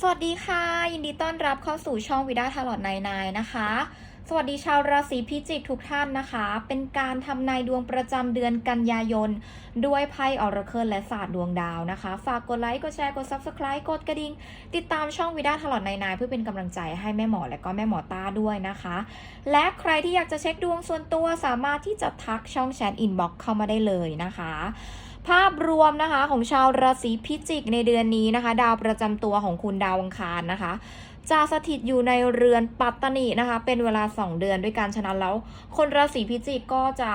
สวัสดีค่ะ ยินดีต้อนรับเข้าสู่ช่องวิดาทาร์ลอตนายนายนะคะ สวัสดีชาวราศีพิจิกทุกท่านนะคะ เป็นการทำนายดวงประจำเดือนกันยายน ด้วยไพ่ออร์เคิลและศาสตร์ดวงดาวนะคะ ฝากกดไลค์ กดแชร์ กด Subscribe กดกระดิ่ง ติดตามช่องวิดาทาร์ลอตนายนายเพื่อเป็นกำลังใจให้แม่หมอและก็แม่หมอต้าด้วยนะคะ และใครที่อยากจะเช็คดวงส่วนตัวสามารถที่จะทักช่องแชทอินบ็อกเข้ามาได้เลยนะคะ ภาพรวมนะคะของชาวราศีพิจิกในเดือนนี้นะคะ ดาวประจำตัวของคุณดาวอังคารนะคะจะสถิตอยู่ในเรือนปัตตนินะคะ เป็นเวลา 2 เดือนด้วยกันฉะนั้นแล้ว คนราศีพิจิกก็จะ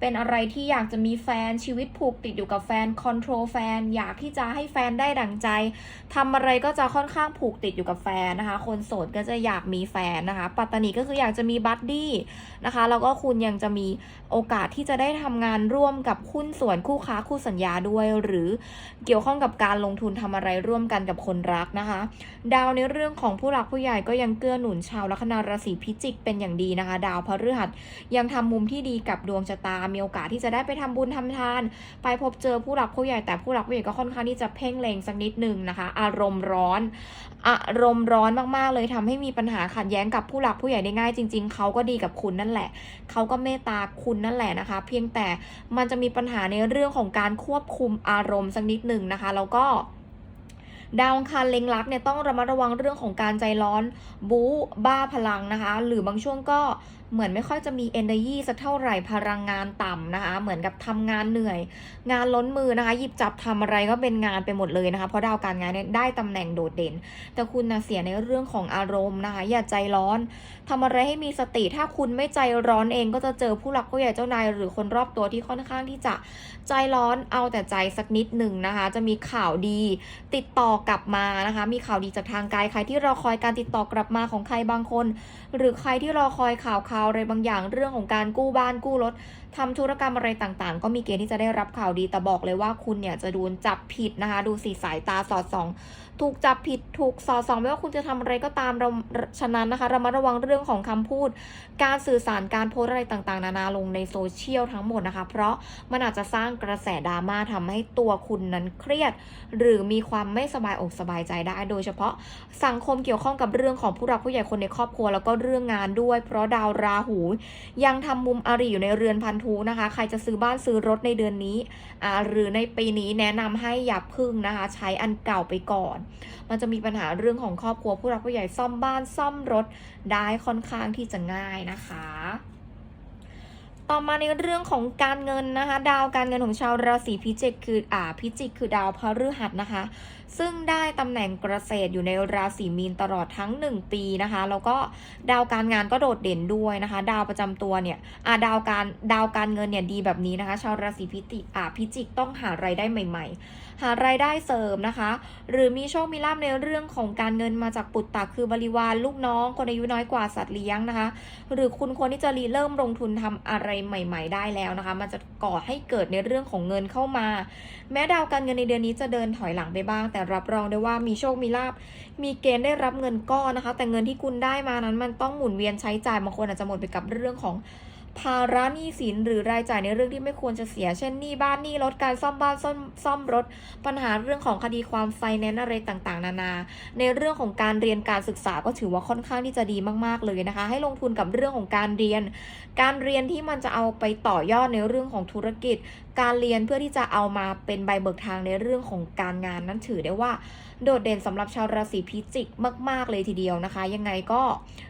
เป็นอะไรที่อยากจะมีแฟนชีวิตผูกติดอยู่กับแฟนคอนโทรลแฟน อยากที่จะให้แฟนได้ดั่งใจทำอะไรก็จะค่อนข้างผูกติดอยู่กับแฟนนะคะ คนโสดก็จะอยากมีแฟนนะคะ ปัตตานิก็คืออยากจะมีบัดดี้นะคะ แล้วก็คุณยังจะมีโอกาสที่จะได้ทำงานร่วมกับหุ้นส่วนคู่ค้าคู่สัญญาด้วย หรือเกี่ยวข้องกับการลงทุนทำอะไรร่วมกันกับคนรักนะคะ ดาวในเรื่องของผู้หลักผู้ใหญ่ก็ยังเกื้อหนุนชาวลัคนาราศีพิจิกเป็นอย่างดีนะคะ ดาวพฤหัสยังทำมุมที่ดีกับดวงชะตามีโอกาสที่จะได้ไปทำบุญทำทาน ไปพบเจอผู้หลักผู้ใหญ่แต่ผู้หลักผู้ใหญ่ก็ค่อนข้างที่จะเพ่งเล็งสักนิดหนึ่งนะคะ อารมณ์ร้อนอารมณ์ร้อนมากๆ เลยทำให้มีปัญหาขัดแย้งกับผู้หลักผู้ใหญ่ได้ง่ายจริง ๆ เขาก็ดีกับคุณนั่นแหละ เขาก็เมตตาคุณนั่นแหละนะคะ เพียงแต่มันจะมีปัญหาในเรื่องของการควบคุมอารมณ์สักนิดหนึ่งนะคะ แล้วก็ดาวอังคารเล็งลับเนี่ยต้องระมัดระวังเรื่องของการใจร้อน บู๊บ้าพลังนะคะ หรือบางช่วงก็ เหมือนไม่ค่อยจะมี energy สักเท่าไหร่พลังงานต่ำนะคะ เหมือนกับทำงานเหนื่อย งานล้นมือนะคะ หยิบจับทำอะไรก็เป็นงานไปหมดเลยนะคะ เพราะดาวการงานเนี่ยได้ตำแหน่งโดดเด่น แต่คุณนะเสียในเรื่องของอารมณ์นะคะ อย่าใจร้อนทำอะไรให้มีสติ ถ้าคุณไม่ใจร้อนเองก็จะเจอผู้หลักผู้ใหญ่เจ้านายหรือคนรอบตัวที่ค่อนข้างที่จะใจร้อนเอาแต่ใจสักนิดหนึ่งนะคะ จะมีข่าวดีติดต่อกลับมานะคะ มีข่าวดีจากทางกายใครที่รอคอยการติดต่อกลับมาของใครบางคน หรือใครที่รอคอยข่าวข่าวอะไรบางอย่างเรื่องของการกู้บ้านกู้รถ ทำธุรกรรมอะไรต่างๆ ก็มีเกณฑ์ที่จะได้รับข่าวดีแต่บอกเลยว่าคุณเนี่ยจะโดนจับผิดนะคะ ดูสีสายตาสอดส่อง ถูกจับผิดถูกสอดส่องไม่ว่าคุณจะทำอะไรก็ตามเราฉะนั้นนะคะเรามาระวังเรื่องของคำพูด การสื่อสารการโพสอะไรต่างๆ นานาลงในโซเชียลทั้งหมดนะคะ เพราะมันอาจจะสร้างกระแสดราม่าทำให้ตัวคุณนั้นเครียด หรือมีความไม่สบายอกสบายใจได้ โดยเฉพาะสังคมเกี่ยวข้องกับเรื่องของผู้รักผู้ใหญ่คนในครอบครัวแล้วก็เรื่องงานด้วย เพราะดาวราหู ยังทำมุมอริอยู่ในเรือนพันธุนะคะ ใครจะซื้อบ้านซื้อรถในเดือนนี้อ่าหรือในปีนี้แนะนำให้อย่าพึ่งนะคะ ใช้อันเก่าไปก่อน มันจะมีปัญหาเรื่องของครอบครัวผู้รักผู้ใหญ่ซ่อมบ้านซ่อมรถได้ค่อนข้างที่จะง่ายนะคะต่อมาในเรื่องของการเงินนะคะ ดาวการเงินของชาวราศีพิจิกคืออ่าพิจิกคือดาวพฤหัสนะคะซึ่งได้ตำแหน่งเกษตรอยู่ในราศีมีนตลอดทั้ง 1 ปีนะคะ แล้วก็ดาวการงานก็โดดเด่นด้วยนะคะ ดาวประจำตัวเนี่ยอาดาวการดาวการเงินเนี่ยดีแบบนี้นะคะ ชาวราศีพิจิกอ่าพิจิกต้องหารายได้ใหม่ ๆ หารายได้เสริมนะคะ หรือมีโชคมีลาภในเรื่องของการเงินมาจากปุตตะคือบริวารลูกน้อง คนอายุน้อยกว่าสัตว์เลี้ยงนะคะ หรือคุณควรที่จะรีเริ่มลงทุนทำอะไรใหม่ ๆ ได้แล้วนะคะ มันจะก่อให้เกิดในเรื่องของเงินเข้ามา แม้ดาวการเงินในเดือนนี้จะเดินถอยหลังไปบ้างแต่รับรองได้ว่ามีโชคมีลาบมีเกณฑ์ได้รับเงินก้อนนะคะ แต่เงินที่คุณได้มานั้น มันต้องหมุนเวียนใช้จ่ายบางคนอาจจะหมดไปกับเรื่องของภาระหนี้สินหรือรายจ่ายในเรื่องที่ไม่ควรจะเสีย เช่นหนี้บ้านหนี้รถการซ่อมบ้านซ่อมซ่อมรถ ปัญหาเรื่องของคดีความไฟแนนซ์อะไรต่างๆ นานา ในเรื่องของการเรียนการศึกษาก็ถือว่าค่อนข้างที่จะดีมากๆเลยนะคะ ให้ลงทุนกับเรื่องของการเรียน การเรียนที่มันจะเอาไปต่อยอดในเรื่องของธุรกิจ การเรียนเพื่อที่จะเอามาเป็นใบเบิกทางในเรื่องของการงานนั้นถือได้ว่า โดดเด่นสำหรับชาวราศีพิจิกมาก ๆ เลยทีเดียวนะคะ ยังไงก็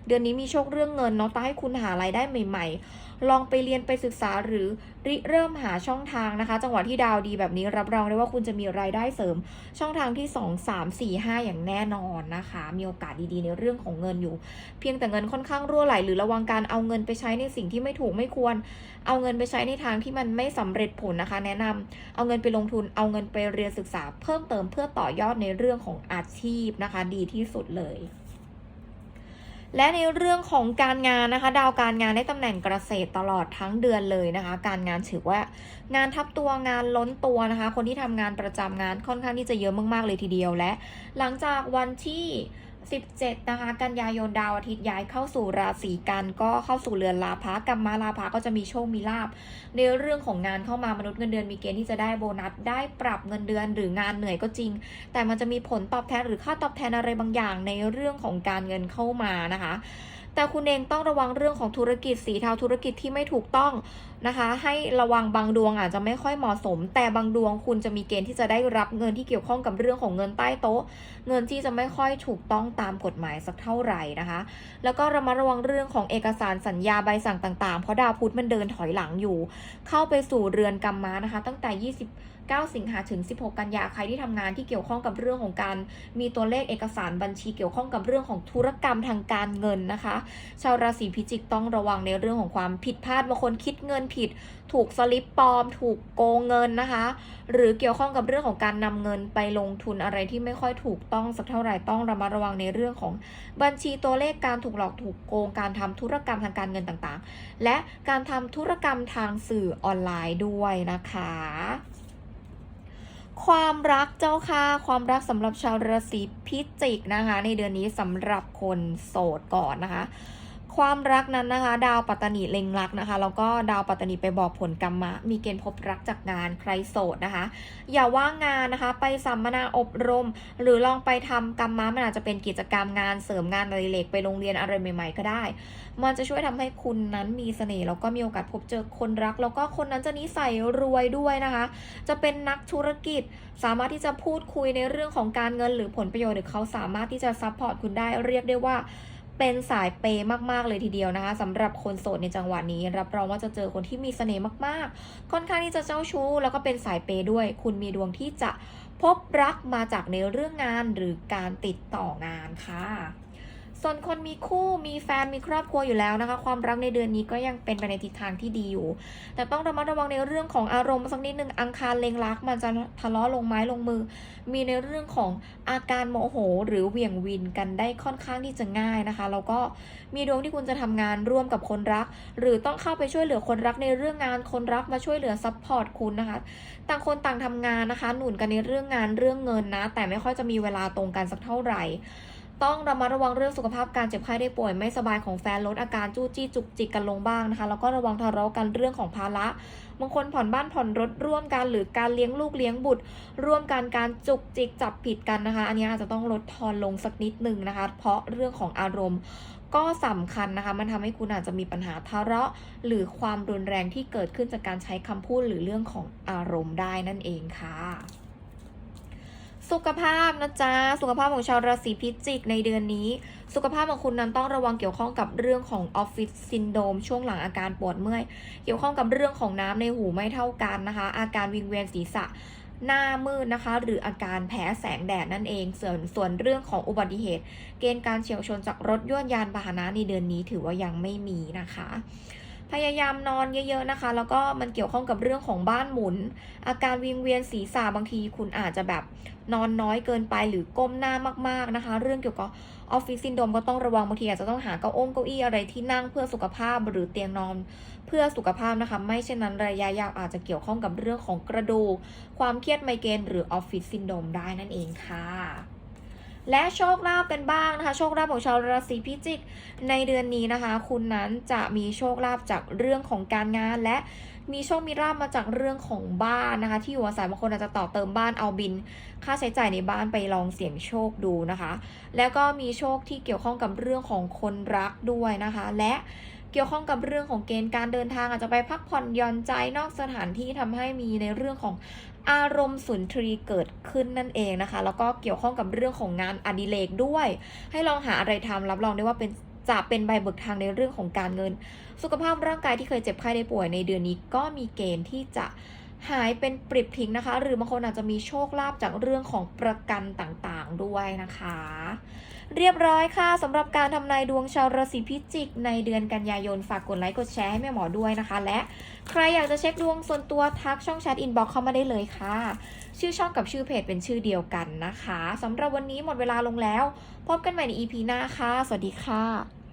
เดือนนี้มีโชคเรื่องเงินเนาะต่ให้คุณหารายได้ใหม่ ๆ ลองไปเรียนไปศึกษาหรือ ริเริ่มหาช่องทางนะคะ จังหวะที่ดาวดีแบบนี้รับรองได้ว่าคุณจะมีรายได้เสริม ช่องทางที่ 2 3 4 5 อย่างแน่นอนนะคะ มีโอกาสดีๆในเรื่องของเงินอยู่ เพียงแต่เงินค่อนข้างรั่วไหล หรือระวังการเอาเงินไปใช้ในสิ่งที่ไม่ถูกไม่ควร เอาเงินไปใช้ในทางที่มันไม่สำเร็จผลนะคะ แนะนำเอาเงินไปลงทุนเอาเงินไปเรียนศึกษา เพิ่มเติมเพื่อต่อยอดในเรื่องของอาชีพนะคะ ดีที่สุดเลย และในเรื่องของการงานนะคะ ดาวการงานได้ตำแหน่งเกษตรตลอดทั้งเดือนเลยนะคะ การงานถือว่างานทับตัวงานล้นตัวนะคะ คนที่ทำงานประจำงานค่อนข้างที่จะเยอะมากๆเลยทีเดียวและ หลังจากวันที่ 17 นะคะ กันยายนดาวอาทิตย์ย้ายเข้าสู่ราศีกันก็เข้าสู่เรือนลาภะกรรมมาลาภะก็จะมีโชคมีลาบในเรื่องของงานเข้ามามนุษย์เงินเดือนมีเกณฑ์ที่จะได้โบนัสได้ปรับเงินเดือนหรืองานเหนื่อยก็จริง แต่มันจะมีผลตอบแทนหรือค่าตอบแทนอะไรบางอย่างในเรื่องของการเงินเข้ามานะคะ แต่คุณเองต้องระวังเรื่องของธุรกิจสีเทาธุรกิจที่ไม่ถูกต้องนะคะ ให้ระวังบางดวงอาจจะไม่ค่อยเหมาะสม แต่บางดวงคุณจะมีเกณฑ์ที่จะได้รับเงินที่เกี่ยวข้องกับเรื่องของเงินใต้โต๊ะ เงินที่จะไม่ค่อยถูกต้องตามกฎหมายสักเท่าไหร่นะคะ แล้วก็ระมัดระวังเรื่องของเอกสารสัญญาใบสั่งต่างๆ เพราะดาวพุธมันเดินถอยหลังอยู่ เข้าไปสู่เรือนกรรมมานะคะ ตั้งแต่29สิงหาถึง 16 กันยาใครที่ทำงานที่เกี่ยวข้องกับเรื่องของการ มีตัวเลขเอกสารบัญชีเกี่ยวข้องกับเรื่องของธุรกรรมทางการเงินนะคะชาวราศีพิจิกต้องระวังในเรื่องของความผิดพลาดบางคนคิดเงินผิด ถูกสลิปปลอม ถูกโกงเงินนะคะ หรือเกี่ยวข้องกับเรื่องของการนำเงินไปลงทุนอะไรที่ไม่ค่อยถูกต้องสักเท่าไหร่ต้องระมัดระวังในเรื่องของบัญชีตัวเลขการถูกหลอกถูกโกงการทำธุรกรรมทางการเงินต่างๆ และการทำธุรกรรมทางสื่อออนไลน์ด้วยนะคะ ความรักเจ้าค่ะความรักสำหรับชาวราศีพิจิกนะคะ ในเดือนนี้สำหรับคนโสดก่อนนะคะ ความรักนั้นนะคะ ดาวปัตตานีเล็งรักนะคะแล้วก็ดาวปัตตานีไปบอกผลกรรมะ มีเกณฑ์พบรักจากงานใครโสดนะคะ อย่าว่างงานนะคะ ไปสัมมนาอบรม หรือลองไปทำกรรมะมันอาจจะเป็นกิจกรรมงานเสริมงานอะไรเล็กไปโรงเรียนอะไรใหม่ ๆ ก็ได้ มันจะช่วยทำให้คุณนั้นมีเสน่ห์แล้วก็มีโอกาสพบเจอคนรัก แล้วก็คนนั้นจะนิสัยรวยด้วยนะคะ จะเป็นนักธุรกิจสามารถที่จะพูดคุยในเรื่องของการเงินหรือผลประโยชน์หรือเขาสามารถที่จะซัพพอร์ตคุณได้เรียกได้ว่า เป็นสายเปย์มากๆเลยทีเดียวนะคะสำหรับคนโสดในจังหวะนี้ รับรองว่าจะเจอคนที่มีเสน่ห์มากๆ ค่อนข้างที่จะเจ้าชู้ แล้วก็เป็นสายเปย์ด้วย คุณมีดวงที่จะพบรักมาจากในเรื่องงานหรือการติดต่องานค่ะ ส่วนคนมีคู่มีแฟนมีครอบครัวอยู่แล้วนะคะ ความรักในเดือนนี้ก็ยังเป็นไปในทิศทางที่ดีอยู่ แต่ต้องระมัดระวังในเรื่องของอารมณ์สักนิดนึงอังคารเลงรัก มันจะทะเลาะลงไม้ลงมือ มีในเรื่องของอาการโมโห หรือเหวี่ยงวินกันได้ค่อนข้างที่จะง่ายนะคะแล้วก็มีดวงที่คุณจะทำงานร่วมกับคนรัก หรือต้องเข้าไปช่วยเหลือคนรักในเรื่องงานคนรักมาช่วยเหลือซัพพอร์ตคุณนะคะต่างคนต่างทำงานนะคะ หนุนกันในเรื่องงานเรื่องเงินนะ แต่ไม่ค่อยจะมีเวลาตรงกันสักเท่าไหร่ ต้องระมัดระวังเรื่องสุขภาพการเจ็บไข้ได้ป่วยไม่สบายของแฟนลดอาการจู้จี้จุกจิกกันลงบ้างนะคะแล้วก็ระวังทะเลาะกันเรื่องของภาระบางคนผ่อนบ้านผ่อนรถร่วมกันหรือการเลี้ยงลูกเลี้ยงบุตร ร่วมกันการจุกจิกจับผิดกันนะคะ อันนี้อาจจะต้องลดทอนลงสักนิดหนึ่งนะคะ เพราะเรื่องของอารมณ์ก็สำคัญนะคะ มันทำให้คุณอาจจะมีปัญหาทะเลาะหรือความรุนแรงที่เกิดขึ้นจากการใช้คำพูดหรือเรื่องของอารมณ์ได้นั่นเองค่ะ สุขภาพนะจ๊ะ สุขภาพของชาวราศีพิจิกในเดือนนี้ สุขภาพของคุณนั้นต้องระวังเกี่ยวข้องกับเรื่องของออฟฟิศซินโดมช่วงหลังอาการปวดเมื่อย เกี่ยวข้องกับเรื่องของน้ำในหูไม่เท่ากันนะคะ อาการวิงเวียนศีรษะหน้ามืดนะคะ หรืออาการแพ้แสงแดดนั่นเองส่วนส่วนเรื่องของอุบัติเหตุ เกณฑ์การเฉียวชนจากรถยนต์ยานพาหนะในเดือนนี้ถือว่ายังไม่มีนะคะ พยายามนอนเยอะๆนะคะ แล้วก็มันเกี่ยวข้องกับเรื่องของบ้านหมุน อาการวิงเวียนศีรษะบางทีคุณอาจจะแบบนอนน้อยเกินไปหรือก้มหน้ามากๆนะคะ เรื่องเกี่ยวกับออฟฟิศซินโดมก็ต้องระวังบางทีอาจจะต้องหาเก้าองเก้าอี้อะไรที่นั่งเพื่อสุขภาพหรือเตียงนอนเพื่อสุขภาพนะคะ ไม่เช่นนั้นระยะยาวอาจจะเกี่ยวข้องกับเรื่องของกระดูกความเครียดไมเกรนหรือออฟฟิศซินโดมได้นั่นเองค่ะ และโชคลาภกันบ้างนะคะ โชคลาภของชาวราศีพิจิก ในเดือนนี้นะคะ คุณนั้นจะมีโชคลาภจากเรื่องของการงานและมีโชคมีลาภมาจากเรื่องของบ้านนะคะ ที่อยู่อาศัยบางคนอาจจะต่อเติมบ้านเอาบิน ค่าใช้จ่ายในบ้านไปลองเสี่ยงโชคดูนะคะ แล้วก็มีโชคที่เกี่ยวข้องกับเรื่องของคนรักด้วยนะคะ และเกี่ยวข้องกับเรื่องของเกณฑ์การเดินทางอาจจะไปพักผ่อนหย่อนใจนอกสถานที่ทำให้มีในเรื่องของ อารมณ์สุนทรีเกิดขึ้นนั่นเองนะคะ แล้วก็เกี่ยวข้องกับเรื่องของงานอดิเรกด้วย ให้ลองหาอะไรทำรับรองได้ว่าเป็นจะเป็นใบเบิกทางในเรื่องของการเงิน สุขภาพร่างกายที่เคยเจ็บไข้ได้ป่วยในเดือนนี้ก็มีเกณฑ์ที่จะ หายเป็นปริบทิ้งนะคะ หรือบางคนอาจจะมีโชคลาภจากเรื่องของประกันต่างๆด้วยนะคะ เรียบร้อยค่ะสำหรับการทำนายดวงชาวราศีพิจิก ในเดือนกันยายนฝากกดไลค์กดแชร์ให้แม่หมอด้วยนะคะ และใครอยากจะเช็คดวงส่วนตัวทักช่องแชทอินบ็อกเข้ามาได้เลยค่ะ ชื่อช่องกับชื่อเพจเป็นชื่อเดียวกันนะคะสำหรับวันนี้หมดเวลาลงแล้ว พบกันใหม่ใน EP หน้าค่ะ สวัสดีค่ะ